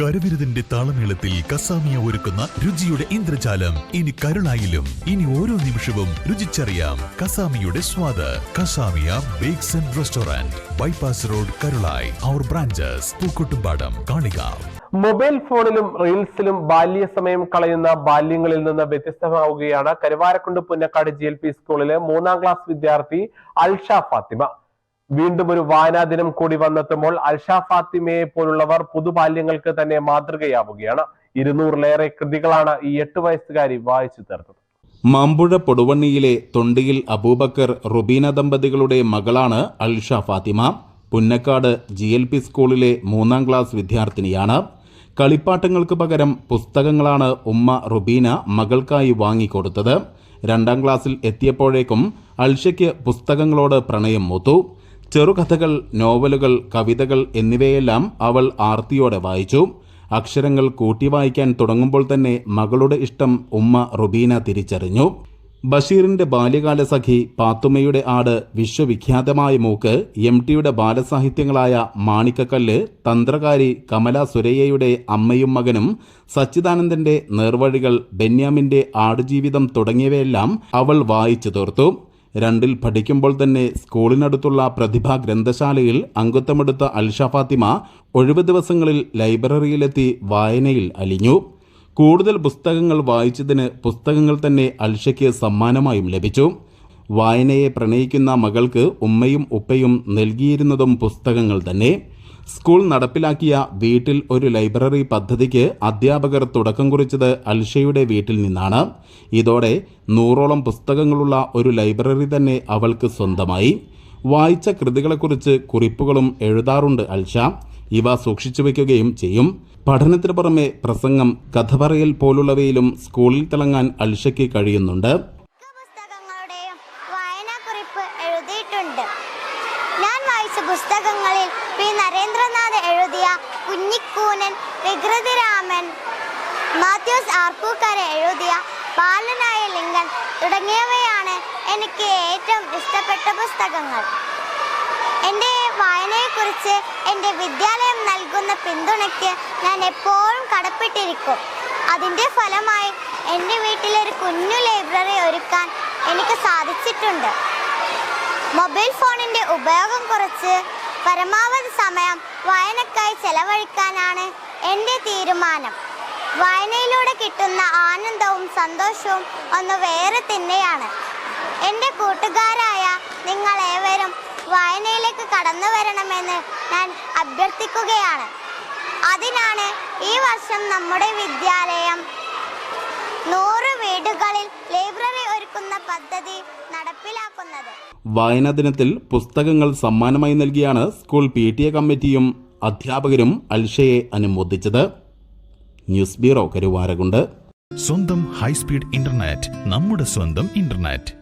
കരവിരുതിന്റെ താളമേളത്തിൽ കസാമിയ ഒരുക്കുന്ന രുചിയുടെ ഇന്ദ്രജാലം. ഇനി കരുളായിലും ഇനി ഓരോ നിമിഷവും രുചിച്ചറിയാം കസാമിയുടെ സ്വാദ്. Kasamiya bakes and restaurant bypass road Karulai. Our branches Pookkottumpadam Kalikavu. Mobile ഫോണിലും റീൽസിലും ബാല്യസമയം കളയുന്ന ബാല്യങ്ങളിൽ നിന്ന് വ്യത്യസ്തമാവുകയാണ് Karuvarakundu Punnakkad G L P സ്കൂളിലെ മൂന്നാം ക്ലാസ് വിദ്യാർത്ഥി അൽഷ ഫാത്തിമ. വീണ്ടും ഒരു വായനാ ദിനം കൂടി വന്നെത്തുമ്പോൾ അൽഷാ ഫാത്തിമയെ പോലുള്ളവർ പുതുബാല്യങ്ങൾക്ക് തന്നെ മാതൃകയാവുകയാണ്. ഇരുന്നൂറിലേറെ കൃതികളാണ് ഈ എട്ട് വയസ്സുകാരി വായിച്ചു തീർത്തത്. മാമ്പുഴ പൊടുവണ്ണിയിലെ തൊണ്ടിയിൽ അബൂബക്കർ റുബീന ദമ്പതികളുടെ മകളാണ് Alsha Fathima. Punnakkad G L P സ്കൂളിലെ മൂന്നാം ക്ലാസ് വിദ്യാർത്ഥിനിയാണ്. കളിപ്പാട്ടങ്ങൾക്ക് പകരം പുസ്തകങ്ങളാണ് ഉമ്മ റുബീന മകൾക്കായി വാങ്ങിക്കൊടുത്തത്. രണ്ടാം ക്ലാസ്സിൽ എത്തിയപ്പോഴേക്കും അൽഷയ്ക്ക് പുസ്തകങ്ങളോട് പ്രണയം മൂത്തു. ചെറുകഥകൾ നോവലുകൾ കവിതകൾ എന്നിവയെല്ലാം അവൾ ആർത്തിയോടെ വായിച്ചു. അക്ഷരങ്ങൾ കൂട്ടി വായിക്കാൻ തുടങ്ങുമ്പോൾ തന്നെ മകളുടെ ഇഷ്ടം ഉമ്മ റുബീന തിരിച്ചറിഞ്ഞു. ബഷീറിന്റെ ബാല്യകാല സഖി പാത്തുമ്മയുടെ ആട് വിശ്വവിഖ്യാതമായ മൂക്ക് എം ടിയുടെ ബാലസാഹിത്യങ്ങളായ മാണിക്കക്കല്ല് തന്ത്രകാരി കമല സുരയ്യയുടെ അമ്മയും മകനും സച്ചിദാനന്ദന്റെ നേർവഴികൾ ബെന്യാമിന്റെ ആടുജീവിതം തുടങ്ങിയവയെല്ലാം അവൾ വായിച്ചു തീർത്തു. രണ്ടിൽ പഠിക്കുമ്പോൾ തന്നെ സ്കൂളിനടുത്തുള്ള പ്രതിഭാ ഗ്രന്ഥശാലയിൽ അംഗത്വമെടുത്ത അൽഷ ഫാത്തിമ ഒഴിവ് ദിവസങ്ങളിൽ ലൈബ്രറിയിലെത്തി വായനയിൽ അലിഞ്ഞു. കൂടുതൽ പുസ്തകങ്ങൾ വായിച്ചതിന് പുസ്തകങ്ങൾ തന്നെ അൽഷയ്ക്ക് സമ്മാനമായും ലഭിച്ചു. വായനയെ പ്രണയിക്കുന്ന മകൾക്ക് ഉമ്മയും ഉപ്പയും നൽകിയിരുന്നതും പുസ്തകങ്ങൾ തന്നെ. സ്കൂൾ നടപ്പിലാക്കിയ വീട്ടിൽ ഒരു ലൈബ്രറി പദ്ധതിക്ക് അധ്യാപകർ തുടക്കം കുറിച്ചത് അൽഷയുടെ വീട്ടിൽ നിന്നാണ്. ഇതോടെ നൂറോളം പുസ്തകങ്ങളുള്ള ഒരു ലൈബ്രറി തന്നെ അവൾക്ക് സ്വന്തമായി. വായിച്ച കൃതികളെക്കുറിച്ച് കുറിപ്പുകളും എഴുതാറുണ്ട് അൽഷ. ഇവ സൂക്ഷിച്ചു വയ്ക്കുകയും ചെയ്യും. പഠനത്തിന് പുറമെ പ്രസംഗം കഥ പറയൽ പോലുള്ളവയിലും സ്കൂളിൽ തിളങ്ങാൻ അൽഷയ്ക്ക് കഴിയുന്നുണ്ട്. വായനാക്കുറിപ്പ് എഴുതിയിട്ടുണ്ട്. ഞാൻ വായിച്ച പുസ്തകങ്ങളിൽ പി. നരേന്ദ്രനാഥ് എഴുതിയ കുഞ്ഞിക്കൂനൻ വികൃതിരാമൻ മാത്യൂസ് ആർപ്പൂക്കര എഴുതിയ ബാലനായ ലിംഗൻ തുടങ്ങിയവയാണ് എനിക്ക് ഏറ്റവും ഇഷ്ടപ്പെട്ട പുസ്തകങ്ങൾ. എന്റെ വായനയെക്കുറിച്ച് എന്റെ വിദ്യാലയം നൽകുന്ന പിന്തുണയ്ക്ക് ഞാൻ എപ്പോഴും കടപ്പെട്ടിരിക്കും. അതിന്റെ ഫലമായി എന്റെ വീട്ടിലൊരു കുഞ്ഞു ലൈബ്രറി ഒരുക്കാൻ എനിക്ക് സാധിച്ചിട്ടുണ്ട്. മൊബൈൽ ഫോണിന്റെ ഉപയോഗം കുറച്ച് പരമാവധി സമയം വായനക്കായി ചെലവഴിക്കാനാണ് എന്റെ തീരുമാനം. വായനയിലൂടെ കിട്ടുന്ന ആനന്ദവും സന്തോഷവും ഒന്ന് വേറെ തന്നെയാണ്. എന്റെ കൂട്ടുകാരായ നിങ്ങൾ ഏവരും വായനയിലേക്ക് കടന്നു വരണമെന്ന് ഞാൻ അഭ്യർത്ഥിക്കുകയാണ്. അതിനാണ് ഈ വർഷം നമ്മുടെ വിദ്യാലയം നൂറ് വീടുകളിൽ ലൈബ്രറി ഒരുക്കുന്ന പദ്ധതി നടപ്പിലാക്കുന്നത്. വായനാ ദിനത്തിൽ പുസ്തകങ്ങൾ സമ്മാനമായി നൽകിയാണ് സ്കൂൾ പി ടി എ കമ്മിറ്റിയും അധ്യാപകരും അൽഷയെ അനുമോദിച്ചത്. News bureau Karuvarakundu. സ്വന്തം ഹൈസ്പീഡ് ഇന്റർനെറ്റ് നമ്മുടെ സ്വന്തം ഇന്റർനെറ്റ്.